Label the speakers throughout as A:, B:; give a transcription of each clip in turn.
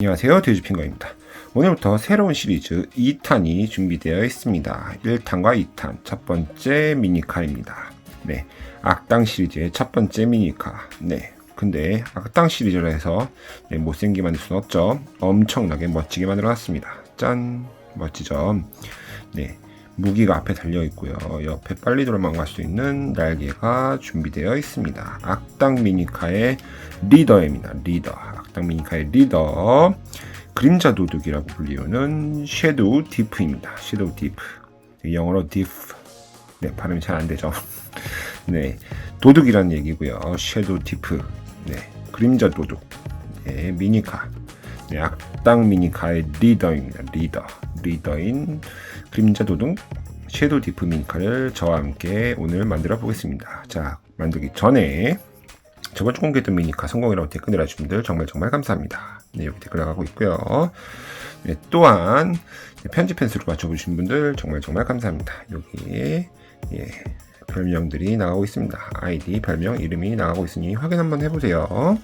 A: 안녕하세요. 돼지핑거입니다. 오늘부터 새로운 시리즈 2탄이 준비되어 있습니다. 1탄과 2탄 첫 번째 미니카입니다. 네 악당 시리즈의 첫 번째 미니카. 네 근데 악당 시리즈라 해서 네, 못생기게 만들 수는 없죠. 엄청나게 멋지게 만들어 놨습니다. 짠 멋지죠? 네 무기가 앞에 달려 있고요. 옆에 빨리 도망갈 수 있는 날개가 준비되어 있습니다. 악당 미니카의 리더입니다. 리더. 악당 미니카의 리더. 그림자 도둑이라고 불리우는 섀도우 디프입니다. 섀도우 디프. 영어로 디프. 네 발음이 잘 안 되죠. 네 도둑이라는 얘기고요. 섀도우 디프. 네 그림자 도둑. 네 미니카. 네, 악당 미니카의 리더입니다. 리더. 리더인 그림자 도둑 섀도우 디프 미니카를 저와 함께 오늘 만들어 보겠습니다 자 만들기 전에 저번 주 공개했던 미니카 성공이라고 댓글 달아주신 분들 정말 정말 감사합니다. 네, 여기 댓글 나가고 있고요. 네, 또한 편집 펜스로 맞춰보신 분들 정말 정말 감사합니다. 여기 예, 별명들이 나가고 있습니다. 아이디, 별명, 이름이 나가고 있으니 확인 한번 해보세요.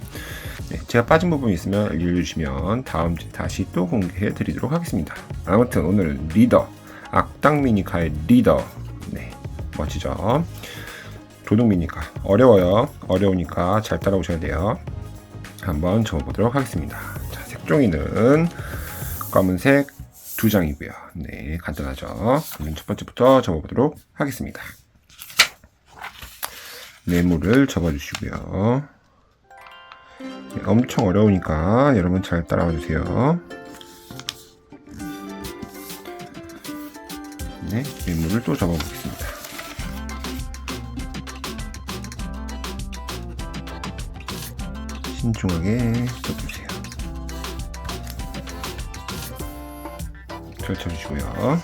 A: 네, 제가 빠진 부분이 있으면 알려주시면 다음 주에 다시 또 공개해 드리도록 하겠습니다. 아무튼 오늘은 리더, 악당 미니카의 리더. 네, 멋지죠? 도둑 미니까 어려워요. 어려우니까 잘 따라오셔야 돼요. 한번 적어보도록 하겠습니다. 자, 색종이는 검은색 두 장이고요. 네, 간단하죠. 그럼 첫 번째부터 적어보도록 하겠습니다. 네모를 접어주시고요. 네, 엄청 어려우니까 여러분 잘 따라와 주세요. 네, 네모를 또 접어보겠습니다. 신중하게 접주세요. 펼쳐주시고요.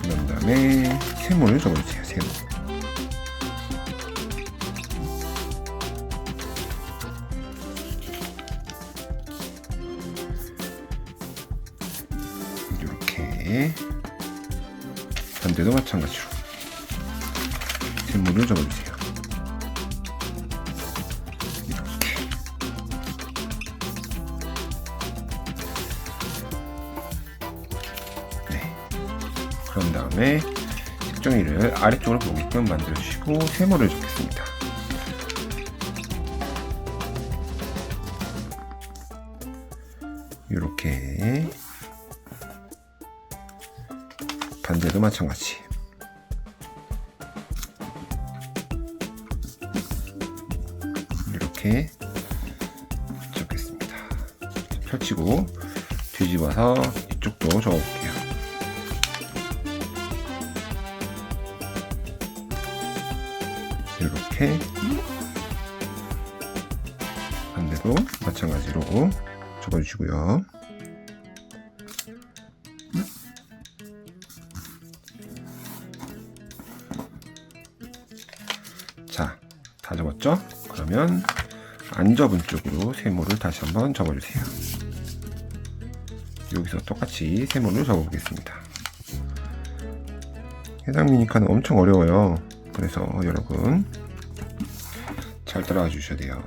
A: 그런 다음에 세모를 접어주세요. 세모. 이렇게 반대도 마찬가지로 세모를 접어주세요. 그런 다음에 색종이를 아래쪽으로 보게끔 만들어주시고 세모를 줍겠습니다. 이렇게 반대도 마찬가지. 다 접었죠? 그러면 안 접은 쪽으로 세모를 다시 한번 접어주세요. 여기서 똑같이 세모를 접어보겠습니다. 해당 미니카는 엄청 어려워요. 그래서 여러분 잘 따라와 주셔야 돼요.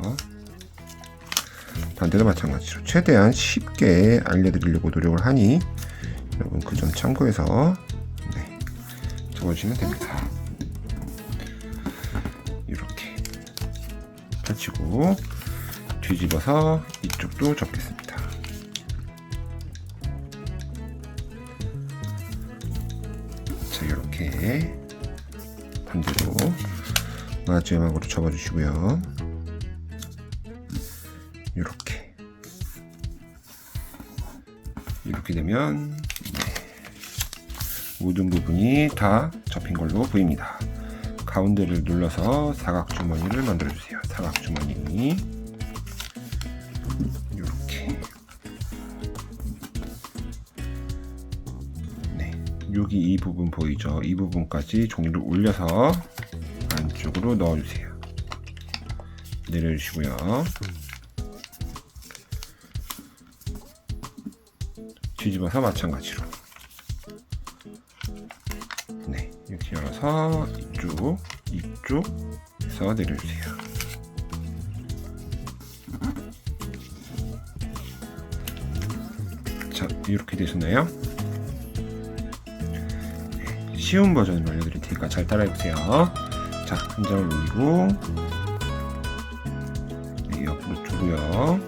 A: 반대도 마찬가지로 최대한 쉽게 알려드리려고 노력을 하니 여러분 그 점 참고해서 네, 적어주시면 됩니다. 펼치고 뒤집어서 이쪽도 접겠습니다. 자 이렇게 반대로 마지막으로 접어주시고요. 이렇게 이렇게 되면 네. 모든 부분이 다 접힌 걸로 보입니다. 가운데를 눌러서 사각 주머니를 만들어 주세요. 사각 주머니 이렇게 네 여기 이 부분 보이죠? 이 부분까지 종이를 올려서 안쪽으로 넣어 주세요. 내려 주시고요. 뒤집어서 마찬가지로 네 이렇게 열어서 이쪽 이쪽에서 내려주세요. 자, 이렇게 되셨나요? 네, 쉬운 버전으로 알려드릴 테니까 잘 따라해보세요. 자, 한 장을 올리고, 네, 옆으로 두고요.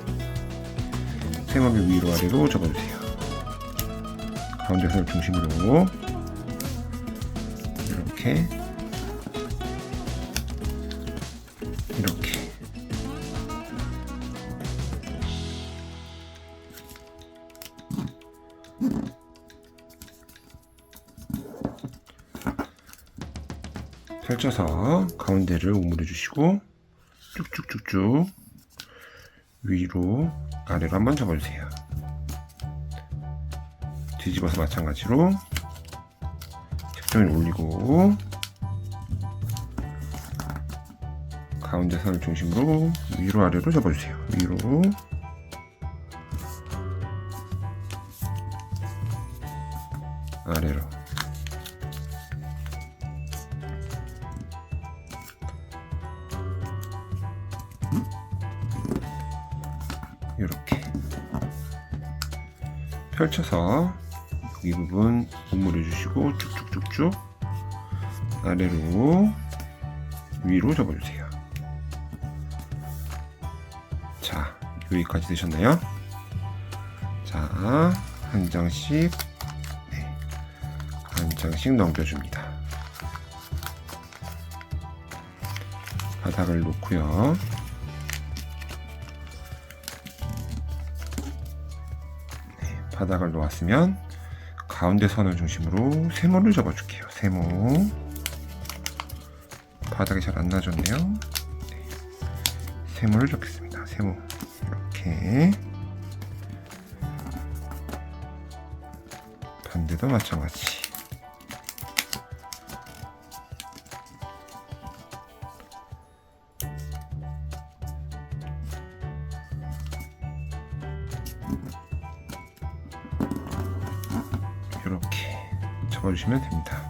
A: 세모를 위로 아래로 접어주세요. 가운데 선을 중심으로 이렇게 이렇게 펼쳐서 가운데를 오므려 주시고 쭉쭉쭉쭉 위로 아래로 한번 접어주세요. 뒤집어서 마찬가지로 색종이를 올리고 가운데 선을 중심으로 위로 아래로 접어주세요. 위로 아래로 이렇게 펼쳐서 이 부분 오므려 주시고 쭉쭉쭉쭉 아래로 위로 접어주세요. 여기까지 되셨나요? 자, 한 장씩, 네, 한 장씩 넘겨줍니다. 바닥을 놓고요. 네, 바닥을 놓았으면 가운데 선을 중심으로 세모를 접어줄게요. 세모. 바닥이 잘 안 나졌네요. 네. 세모를 접겠습니다. 세모. 이렇게. 반대도 마찬가지. 접어주시면 됩니다.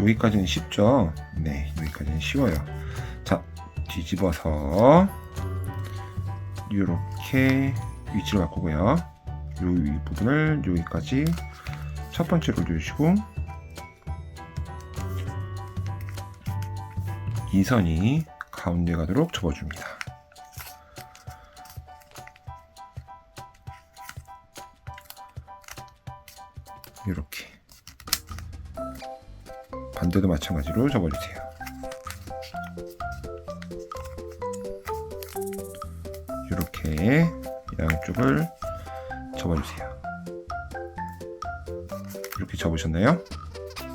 A: 여기까지는 쉽죠? 네, 여기까지는 쉬워요. 자, 뒤집어서 이렇게 위치를 바꾸고요. 이 부분을 여기까지 첫 번째로 올려주시고 이 선이 가운데 가도록 접어줍니다. 이렇게 반대도 마찬가지로 접어주세요. 이렇게 양쪽을 접어주세요. 이렇게 접으셨나요?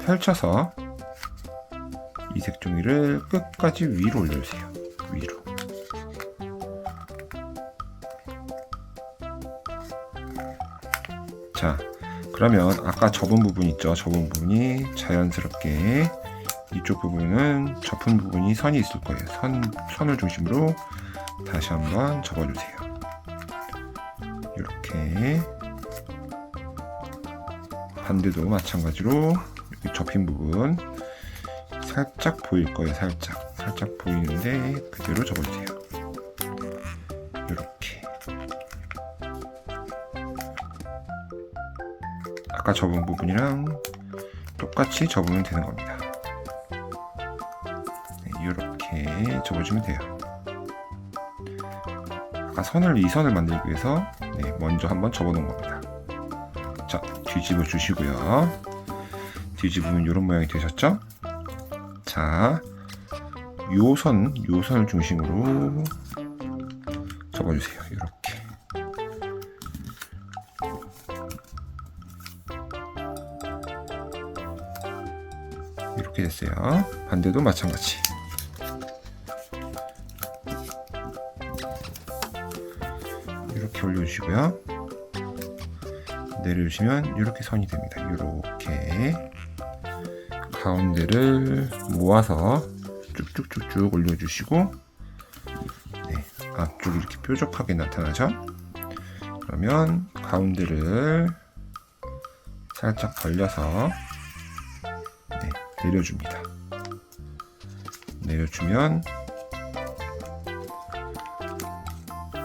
A: 펼쳐서 이 색 종이를 끝까지 위로 올려주세요. 위로. 자, 그러면 아까 접은 부분 있죠? 접은 부분이 자연스럽게 이쪽 부분은 접은 부분이 선이 있을 거예요. 선, 선을 중심으로 다시 한번 접어주세요. 이렇게 반대도 마찬가지로 접힌 부분 살짝 보일 거예요. 살짝 살짝 보이는데 그대로 접어주세요. 이렇게 아까 접은 부분이랑 똑같이 접으면 되는 겁니다. 네, 이렇게 접어주면 돼요. 아까 선을 이 선을 만들기 위해서 네, 먼저 한번 접어놓은 겁니다. 자, 뒤집어 주시고요. 뒤집으면 이런 모양이 되셨죠? 자, 요 선, 요 선을 중심으로 접어주세요. 이렇게. 이렇게 됐어요. 반대도 마찬가지. 이렇게 올려주시고요. 내려주시면 이렇게 선이 됩니다. 이렇게 가운데를 모아서 쭉쭉쭉쭉 올려주시고 네, 앞쪽이 이렇게 뾰족하게 나타나죠? 그러면 가운데를 살짝 벌려서 네, 내려줍니다. 내려주면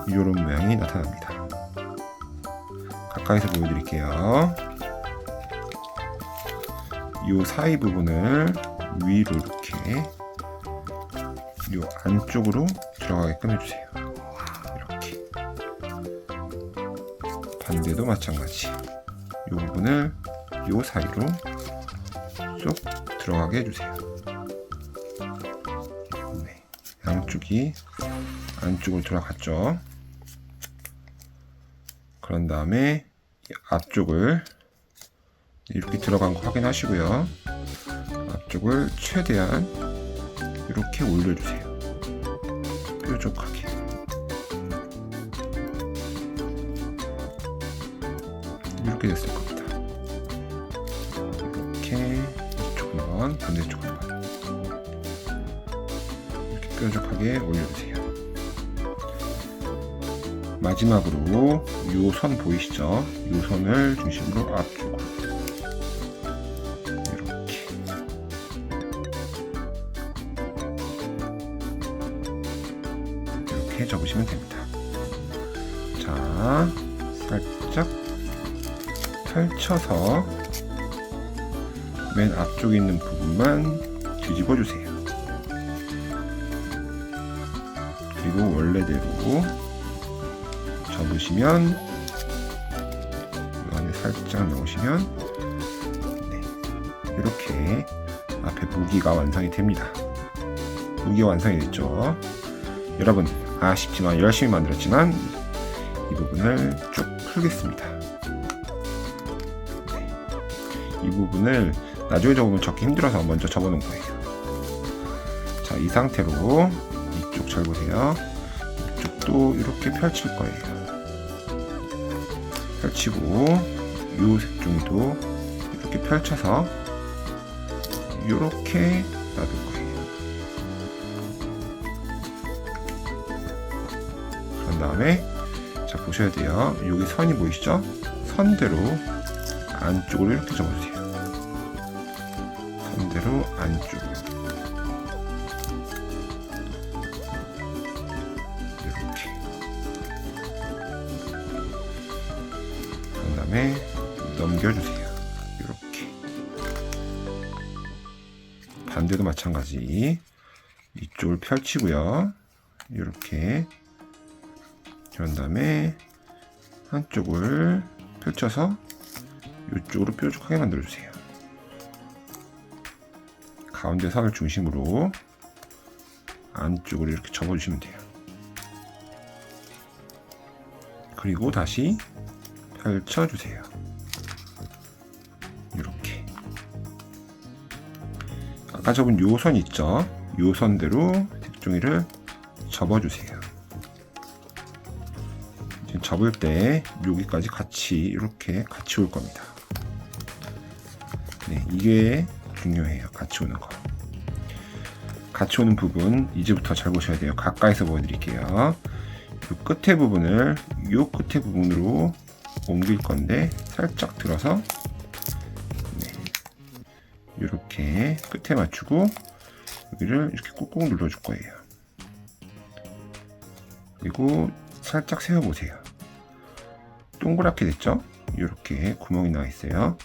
A: 이런 모양이 나타납니다. 가까이서 보여드릴게요. 이 사이 부분을 위로 이렇게 이 안쪽으로 들어가게끔 해주세요. 이렇게 반대도 마찬가지. 이 부분을 이 사이로 쏙 들어가게 해주세요. 네, 양쪽이 안쪽으로 들어갔죠. 그런 다음에 이 앞쪽을 이렇게 들어간 거 확인하시고요. 앞쪽을 최대한 이렇게 올려주세요. 뾰족하게. 이렇게 됐을 겁니다. 이렇게 이쪽 한 번 반대쪽 한 번 이렇게 뾰족하게 올려주세요. 마지막으로 이 선 보이시죠? 이 선을 중심으로 앞쪽으로 이렇게 이렇게 접으시면 됩니다. 자, 살짝 펼쳐서 맨 앞쪽에 있는 부분만 뒤집어 주세요. 그리고 원래대로 접으시면 이 안에 살짝 넣으시면 네, 이렇게 앞에 무기가 완성이 됩니다. 무기가 완성이 됐죠. 여러분 아쉽지만 열심히 만들었지만 이 부분을 쭉 풀겠습니다. 네, 이 부분을 나중에 접으면 접기 힘들어서 먼저 접어놓은 거예요. 자, 이 상태로 이쪽 잘 보세요. 이쪽도 이렇게 펼칠 거예요. 펼치고 요 색종이도 이렇게 펼쳐서 이렇게 놔둘 거예요. 그런 다음에 자 보셔야 돼요. 여기 선이 보이시죠? 선대로 안쪽으로 이렇게 접어주세요. 마찬가지 이쪽을 펼치고요. 이렇게 그런 다음에 한쪽을 펼쳐서 이쪽으로 뾰족하게 만들어주세요. 가운데 선을 중심으로 안쪽으로 이렇게 접어주시면 돼요. 그리고 다시 펼쳐주세요. 아까 접은 요선 있죠? 요 선대로 색종이를 접어주세요. 지금 접을 때 여기까지 같이 이렇게 같이 올 겁니다. 네, 이게 중요해요. 같이 오는 거. 같이 오는 부분 이제부터 잘 보셔야 돼요. 가까이서 보여드릴게요. 요 끝에 부분을 요 끝에 부분으로 옮길 건데 살짝 들어서 끝에 맞추고 여기를 이렇게 꾹꾹 눌러줄 거예요. 그리고 살짝 세워보세요. 동그랗게 됐죠? 이렇게 구멍이 나 있어요.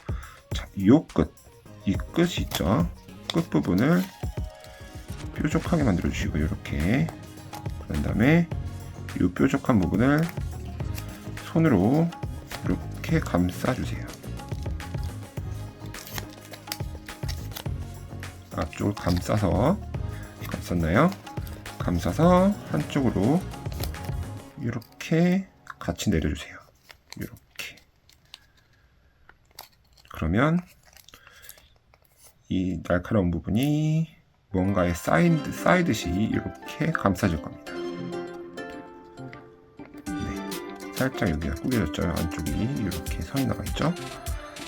A: 자, 요 끝, 이 끝이 있죠? 끝 부분을 뾰족하게 만들어 주시고 이렇게 그런 다음에 이 뾰족한 부분을 손으로 이렇게 감싸 주세요. 앞쪽을 감싸서 감쌌나요? 감싸서 한쪽으로 이렇게 같이 내려주세요. 이렇게 그러면 이 날카로운 부분이 뭔가에 쌓인, 쌓이듯이 이렇게 감싸질 겁니다. 네, 살짝 여기가 구겨졌죠. 안쪽이 이렇게 선이 나가 있죠.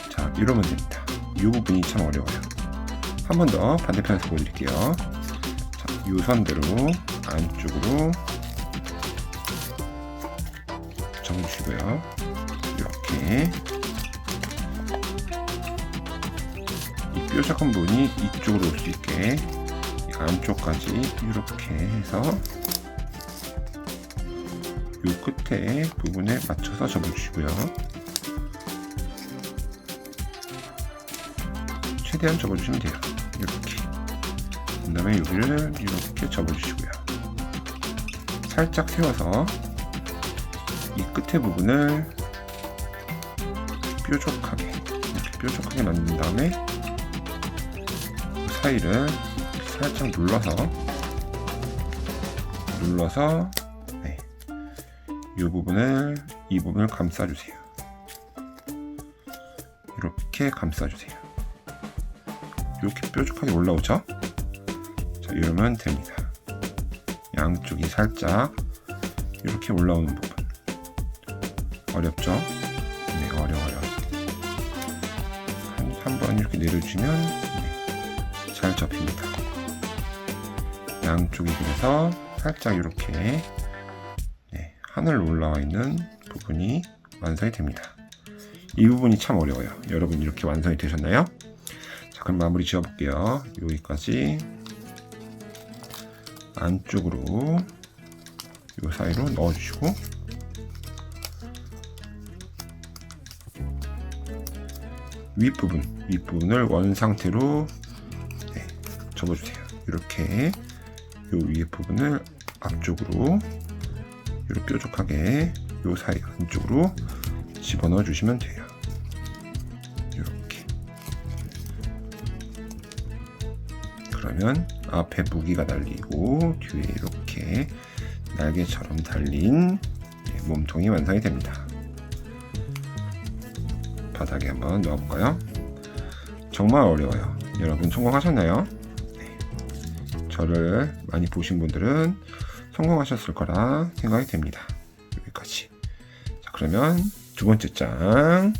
A: 자, 이러면 됩니다. 이 부분이 참 어려워요. 한 번 더 반대편에서 보여드릴게요. 자, 유선대로 안쪽으로 정리시고요. 이렇게 이 뾰족한 부분이 이쪽으로 올 수 있게 안쪽까지 이렇게 해서 이 끝에 부분에 맞춰서 접어주시고요. 최대한 접어주시면 돼요. 그 다음에 여기를 이렇게 접어주시고요. 살짝 세워서 이 끝에 부분을 뾰족하게 이렇게 뾰족하게 만든 다음에 그 사이를 살짝 눌러서 눌러서 네. 이 부분을 이 부분을 감싸주세요. 이렇게 감싸주세요. 이렇게 뾰족하게 올라오죠? 자, 이러면 됩니다. 양쪽이 살짝 이렇게 올라오는 부분. 어렵죠? 네, 어려워요. 한, 한번 이렇게 내려주면 네, 잘 접힙니다. 양쪽이 그래서 살짝 이렇게 네, 하늘 올라와 있는 부분이 완성이 됩니다. 이 부분이 참 어려워요. 여러분 이렇게 완성이 되셨나요? 자, 그럼 마무리 지어볼게요. 여기까지 안쪽으로 이 사이로 넣어주시고 윗부분, 윗부분을 원 상태로 네, 접어주세요. 이렇게 요 위에 부분을 앞쪽으로 이렇게 뾰족하게 요 사이 안쪽으로 집어넣어 주시면 돼요. 그러면 앞에 무기가 달리고 뒤에 이렇게 날개처럼 달린 네, 몸통이 완성이 됩니다. 바닥에 한번 넣어볼까요? 정말 어려워요. 여러분 성공하셨나요? 네. 저를 많이 보신 분들은 성공하셨을 거라 생각이 됩니다. 여기까지. 자, 그러면 두 번째 장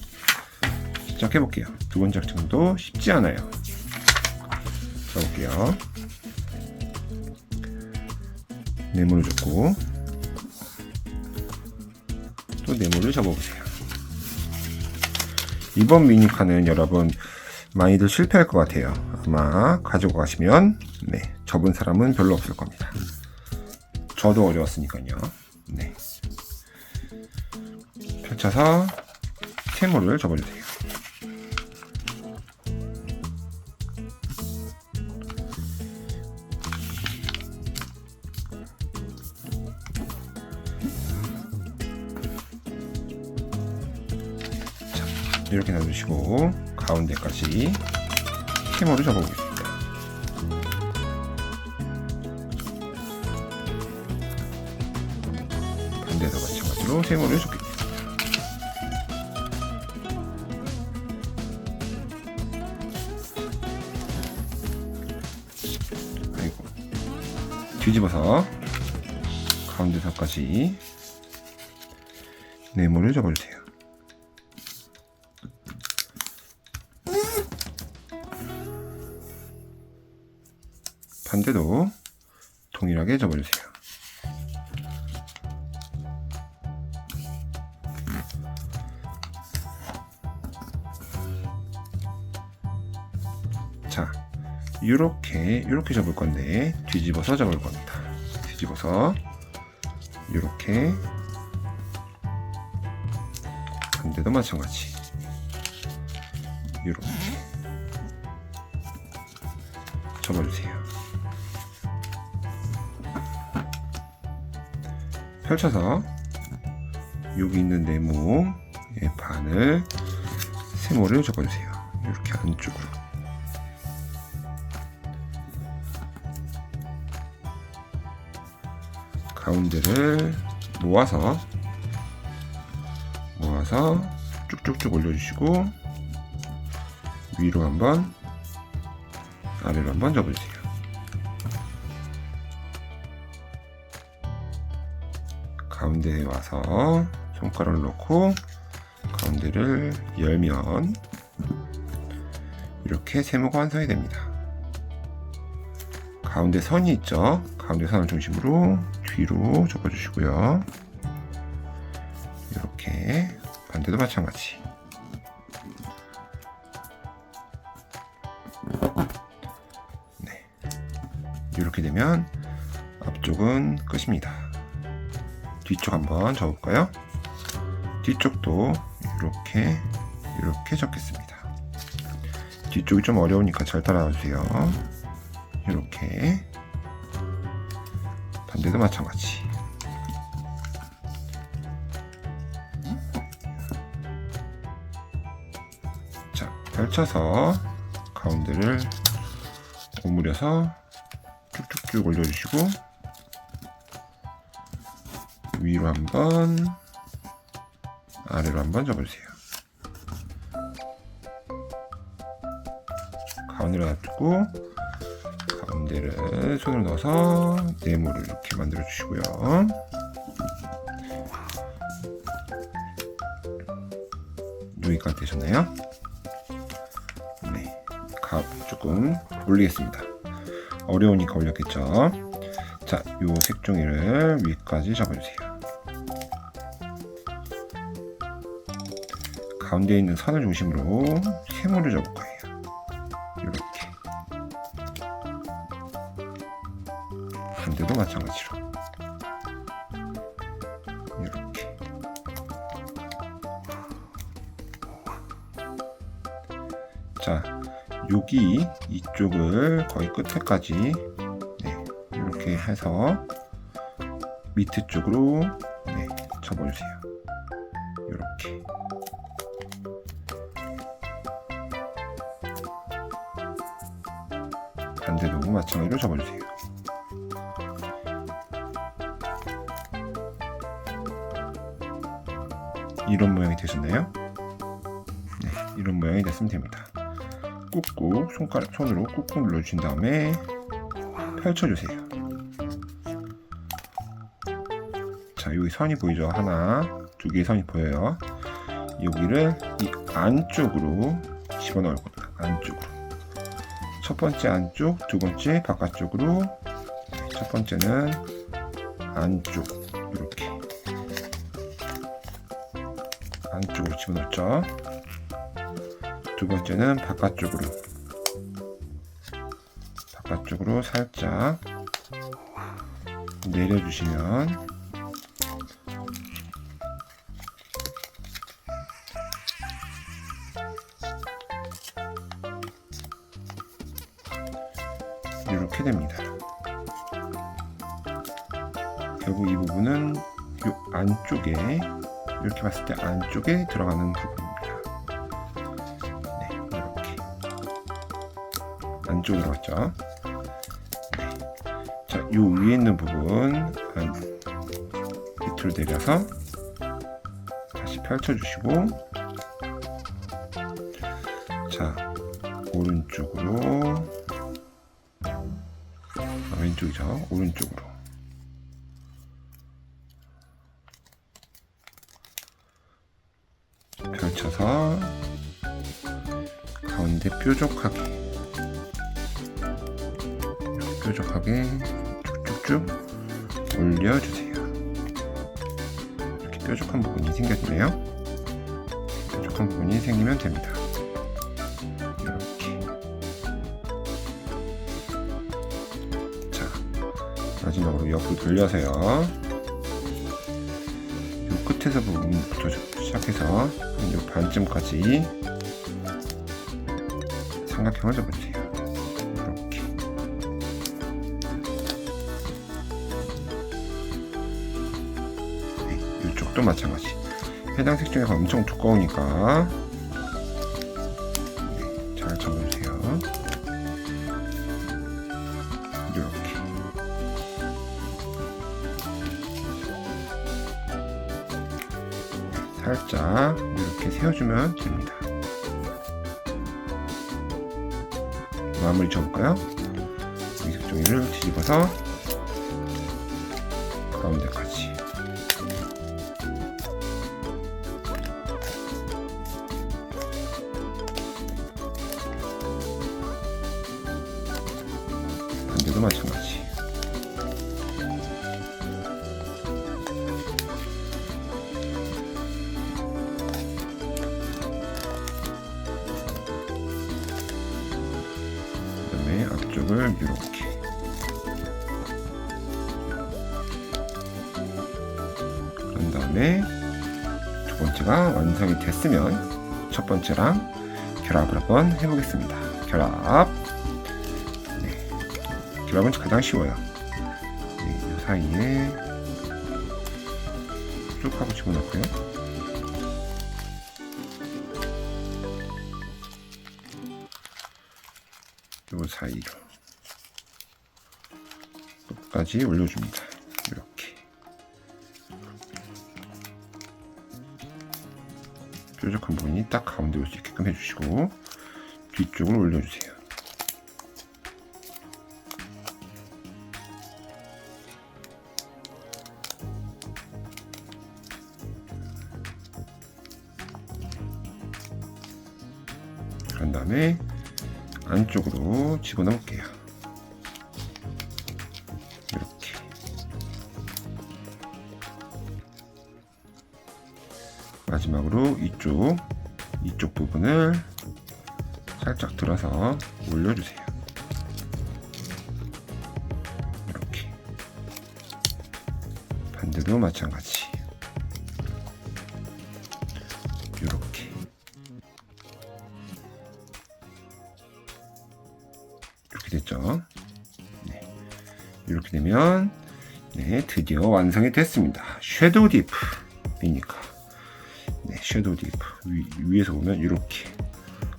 A: 시작해 볼게요. 두 번째 장도 쉽지 않아요. 자 볼게요. 네모를 접고 또 네모를 접어보세요. 이번 미니카는 여러분 많이들 실패할 것 같아요. 아마 가지고 가시면 네 접은 사람은 별로 없을 겁니다. 저도 어려웠으니까요. 네. 펼쳐서 세모를 접어주세요. 놔두시고 가운데까지 세모를 접어보겠습니다. 반대도 마찬가지로 세모를 접겠습니다. 아이고 뒤집어서 가운데서까지 네모를 접어주세요. 반대도 동일하게 접어주세요. 자, 이렇게 이렇게 접을 건데 뒤집어서 접을 겁니다. 뒤집어서 이렇게 반대도 마찬가지. 이렇게 접어주세요. 펼쳐서 여기 있는 네모의 반을 세모를 접어주세요. 이렇게 안쪽으로. 가운데를 모아서 모아서 쭉쭉쭉 올려주시고 위로 한번 아래로 한번 접어주세요. 가운데에 와서 손가락을 놓고 가운데를 열면 이렇게 세모가 완성이 됩니다. 가운데 선이 있죠. 가운데 선을 중심으로 뒤로 접어주시고요. 이렇게 반대도 마찬가지. 네. 이렇게 되면 앞쪽은 끝입니다. 뒤쪽 한번 접을까요? 뒤쪽도 이렇게 이렇게 접겠습니다. 뒤쪽이 좀 어려우니까 잘 따라와 주세요. 이렇게 반대도 마찬가지. 자, 펼쳐서 가운데를 오므려서 쭉쭉쭉 올려주시고 위로 한번 아래로 한번 접어주세요. 가운데로 놔두고 가운데를 손으로 넣어서 네모를 이렇게 만들어 주시고요. 여기까지 되셨나요? 네, 가 조금 올리겠습니다. 어려우니까 올렸겠죠. 자, 요 색종이를 위까지 접어주세요. 가운데 있는 선을 중심으로 세모를 접을 거예요. 이렇게. 반대도 마찬가지로. 이렇게. 자, 여기 이쪽을 거의 끝에까지 네, 이렇게 해서 밑에 쪽으로 네, 접어주세요. 이렇게. 반대도 마찬가지로 접어주세요. 이런 모양이 되셨나요? 네, 이런 모양이 됐으면 됩니다. 꾹꾹 손가락 손으로 꾹꾹 눌러주신 다음에 펼쳐주세요. 자, 여기 선이 보이죠? 하나, 두 개의 선이 보여요. 여기를 이 안쪽으로 집어넣을 겁니다. 안쪽으로. 첫 번째 안쪽, 두 번째 바깥쪽으로. 네, 첫 번째는 안쪽 이렇게 안쪽으로 집어넣죠. 두 번째는 바깥쪽으로 바깥쪽으로 살짝 내려주시면 안쪽에 이렇게 봤을 때 안쪽에 들어가는 부분입니다. 네, 이렇게 안쪽으로 갔죠. 네. 자, 이 위에 있는 부분 한 밑으로 내려서 다시 펼쳐주시고 자 오른쪽으로 아, 왼쪽이죠. 오른쪽으로. 펼쳐서 가운데 뾰족하게 뾰족하게 쭉쭉쭉 올려주세요. 이렇게 뾰족한 부분이 생겼네요. 뾰족한 부분이 생기면 됩니다. 이렇게 자 마지막으로 옆으로 돌려서요. 요 끝에서 부분부터 시작해서 요 반쯤까지 삼각형을 잡아주세요. 이렇게. 네, 이쪽도 마찬가지. 해당 색종이가 엄청 두꺼우니까 살짝 이렇게 세워주면 됩니다. 마무리 줘볼까요? 이 색종이를 뒤집어서 앞쪽을 이렇게 그런 다음에 두 번째가 완성이 됐으면 첫 번째랑 결합을 한번 해보겠습니다. 결합. 네. 결합은 가장 쉬워요. 네, 이 사이에 쭉 하고 집어넣고요. 요 끝까지 올려줍니다. 이렇게 뾰족한 부분이 딱 가운데 올 수 있게끔 해주시고 뒤쪽을 올려주세요. 그런 다음에 안쪽으로 집어넣을게요. 마지막으로 이쪽, 이쪽 부분을 살짝 들어서 올려주세요. 이렇게. 반대도 마찬가지. 이렇게. 이렇게 됐죠. 네. 이렇게 되면 네, 드디어 완성이 됐습니다. 섀도우 미니카. 네, 섀도우 디프 위, 위에서 보면 이렇게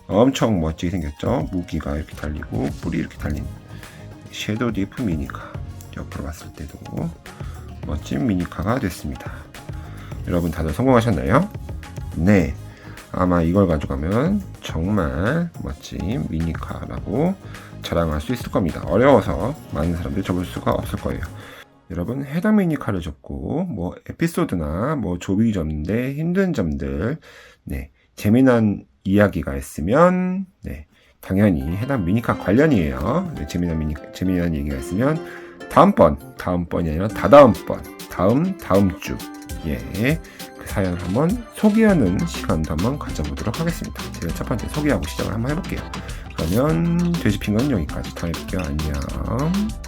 A: 엄청 멋지게 생겼죠. 무기가 이렇게 달리고 뿔이 이렇게 달린 섀도우 디프 미니카. 옆으로 봤을 때도 멋진 미니카가 됐습니다. 여러분 다들 성공하셨나요? 네. 아마 이걸 가져가면 정말 멋진 미니카라고 자랑할 수 있을 겁니다. 어려워서 많은 사람들이 접을 수가 없을 거예요. 여러분 해당 미니카를 접고 뭐 에피소드나 뭐 조비 점인데 힘든 점들 네 재미난 이야기가 있으면 네 당연히 해당 미니카 관련이에요. 네, 재미난 미니 재미난 얘기가 있으면 다음번 다음번이 아니라 다다음번 다음 다음 주 예. 그 사연을 한번 소개하는 시간도 한번 가져보도록 하겠습니다. 제가 첫 번째 소개하고 시작을 한번 해볼게요. 그러면 되짚힌 건 여기까지. 다음에 뵐게요. 안녕.